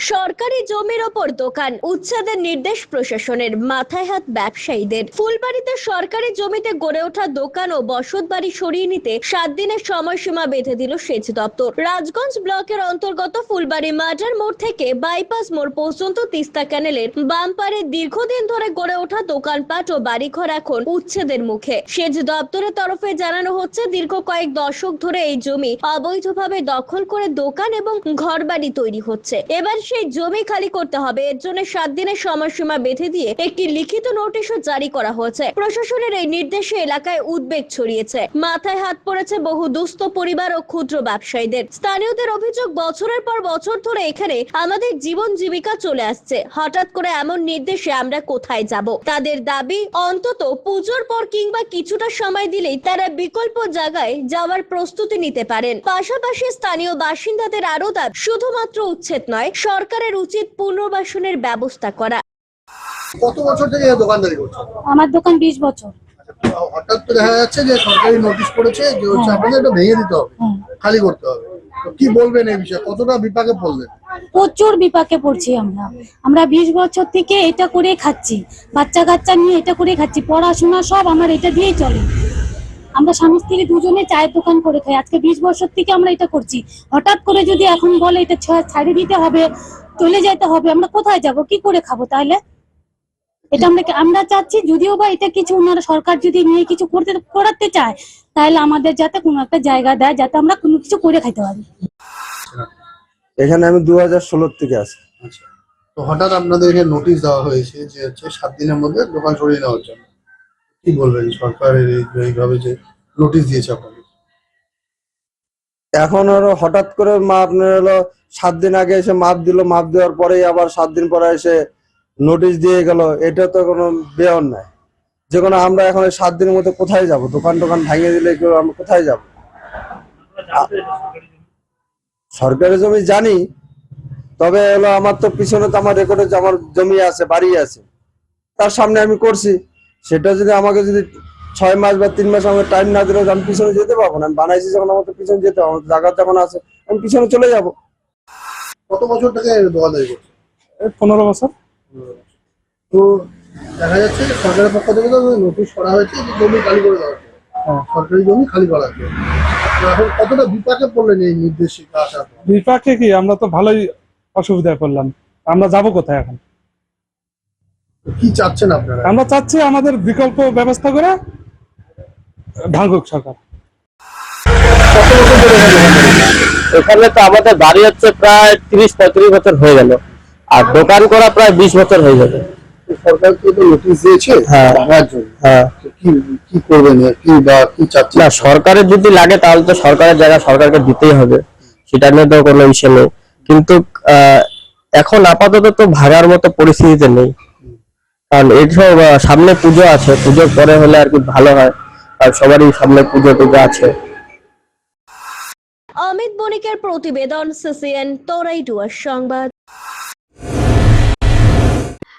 সরকারি জমির ওপর দোকান, উচ্ছেদের নির্দেশ প্রশাসনের, মাথায় হাত ব্যবসায়ীদের। ফুলবাড়িতে সরকারি জমিতে গড়ে ওঠা দোকান ও বসত বাড়ি সরিয়ে নিতে সাত দিনের সময়সীমা বেঁধে দিল সেচ দপ্তর। রাজগঞ্জ ব্লকের অন্তর্গত ফুলবাড়ি মাজার মোড় থেকে বাইপাস মোড় পর্যন্ত তিস্তা ক্যানেলের বাম পারে দীর্ঘদিন ধরে গড়ে ওঠা দোকানপাট ও বাড়িঘর এখন উচ্ছেদের মুখে। সেচ দপ্তরের তরফে জানানো হচ্ছে, দীর্ঘ কয়েক দশক ধরে এই জমি অবৈধভাবে দখল করে দোকান এবং ঘরবাড়ি তৈরি হচ্ছে। এবার সেই জমি খালি করতে হবে। এর জন্য সাত দিনের সময়সীমা বেঁধে দিয়ে একটি লিখিত নোটিশও জারি করা হয়েছে। প্রশাসনের এই নির্দেশে এলাকায় উদ্বেগ ছড়িয়েছে। মাথায় হাত পড়েছে বহু দুস্থ পরিবার ও ক্ষুদ্র ব্যবসায়ীদের। স্থানীয়দের অভিযোগ, বছরের পর বছর ধরে এখানে আমাদের জীবন জীবিকা চলে আসছে। হঠাৎ করে এমন নির্দেশে আমরা কোথায় যাব? তাদের দাবি, অন্তত পুজোর পর কিংবা কিছুটা সময় দিলেই তারা বিকল্প জায়গায় যাওয়ার প্রস্তুতি নিতে পারেন। পাশাপাশি স্থানীয় বাসিন্দাদের আরও দাবি, শুধুমাত্র উচ্ছেদ নয় সরকারের উচিত পুনর্বাসনের ব্যবস্থা করা। কত বছর থেকে দোকানদারি করছে? আমার দোকান বিশ বছর। হঠাৎ তো দেখা যাচ্ছে যে সরকারি নোটিশ করেছে যে হচ্ছে আপনাদের এটা ভেঙে দিতে হবে হ্যাঁ। খালি করতে হবে। কি বলবেন এই বিষয়ে? কতটা বিপাকে পড়লেন? প্রচুর বিপাকে পড়ছি আমরা। আমরা বিশ বছর থেকে এটা করে খাচ্ছি। বাচ্চা কাচ্চা নিয়ে এটা করে খাচ্ছি। পড়াশোনা সব আমার এটা দিয়েই চলে। আমরা স্বামী স্ত্রী দুজনে চায়ের দোকান করে খাই। আজকে বিশ বছর থেকে আমরা এটা করছি। হঠাৎ করে যদি এখন বলে এটা ছা- ছাড়িয়ে দিতে হবে চলে যেতে হবে আমরা কোথায় যাব? কি করে খাব তাহলে? এটা আমরা আমরা চাচ্ছি যদিও বা এটা কিছু ওনারা সরকার যদি নিয়ে কিছু করতে করাতে চায় তাহলে আমাদের যাতে কোনো একটা জায়গা দেয় যাতে আমরা কোনো কিছু করে খাইতে পারি। এখানে আমি দু হাজার ষোলোর থেকে আছি। আচ্ছা। তো হঠাৎ আপনাদের এখানে নোটিশ দেওয়া হয়েছে যে হচ্ছে সাত দিনের মধ্যে দোকান সরিয়ে নেওয়ার জন্য। কি বলবেন? সরকারের এইভাবে যে নোটিশ দিয়েছে আপনাদের এখন হলো হঠাৎ করে মা আপনার হলো সাত দিন আগে এসে মাপ দিল, মাপ দেওয়ার পরেই আবার সাত দিন পরে এসে নোটিশ দিয়ে গেল। এটা তো কোনো বেয়ন নাই। যে কোনো আমরা এখন সাত দিনের মধ্যে কোথায় যাব? দোকান টোকান ভাঙিয়ে দিলে কেউ আমরা কোথায় যাব? সরকারি জমি জানি, তবে হলো আমার তো পিছনে তো আমার রেকর্ডে আমার জমি আছে, বাড়ি আছে, তার সামনে আমি করছি। সেটা যদি আমাকে যদি ছয় মাস বা তিন মাস আমাকে টাইম না দিলে আমি পিছনে যেতে পারব না। আমি বানাইছি যখন আমাকে পিছনে যেতে হবে আমার জায়গা যখন আছে আমি পিছনে চলে যাব। কত বছর থেকে দোকানদারি করছে পনেরো বছর। তো দেখা যাচ্ছে সরকারের পক্ষ থেকে তো নোটিশ করা হয়েছে যে জমি খালি করে দেওয়া হচ্ছে। হ্যাঁ। সরকারি জমি খালি করা হচ্ছে। এখন কতটা বিপাকে পড়লেন এই নির্দেশিকা আসার? বিপাকে কি? আমরা তো ভালোই অসুবিধায় পড়লাম। আমরা যাব কোথায় এখন? কি চাচ্ছেন আপনারা? আমরা চাচ্ছি আমাদের বিকল্প ব্যবস্থা করে ভাঙুক সরকার। এখানে তো আমাদের বাড়ি হচ্ছে প্রায় তিরিশ পঁয়ত্রিশ বছর হয়ে গেল। আর দোকান করা প্রায় বিশ বছর হয়ে যাবে সরকারকে তো নোটিশ দিয়েছে? হ্যাঁ। হ্যাঁ। কি কি করবেন? কি বা কি চাচ্ছেন? না সরকারের যদি লাগে তাহলে তো সরকারের জায়গা সরকারকে দিতেই হবে। সেটা নিয়ে তো কোনো ইসে নেই। কিন্তু আহ, এখন আপাতত তো ভাগার মতো পরিস্থিতিতে নেই। কারণ এই সব সামনে পুজো আছে, পুজোর পরে হলে আর কি ভালো হয়, আর সবারই সামনে পুজো টুজো আছে। অমিত বণিকের প্রতিবেদন সিসিএন তোরাইটুয়ার সংবাদ।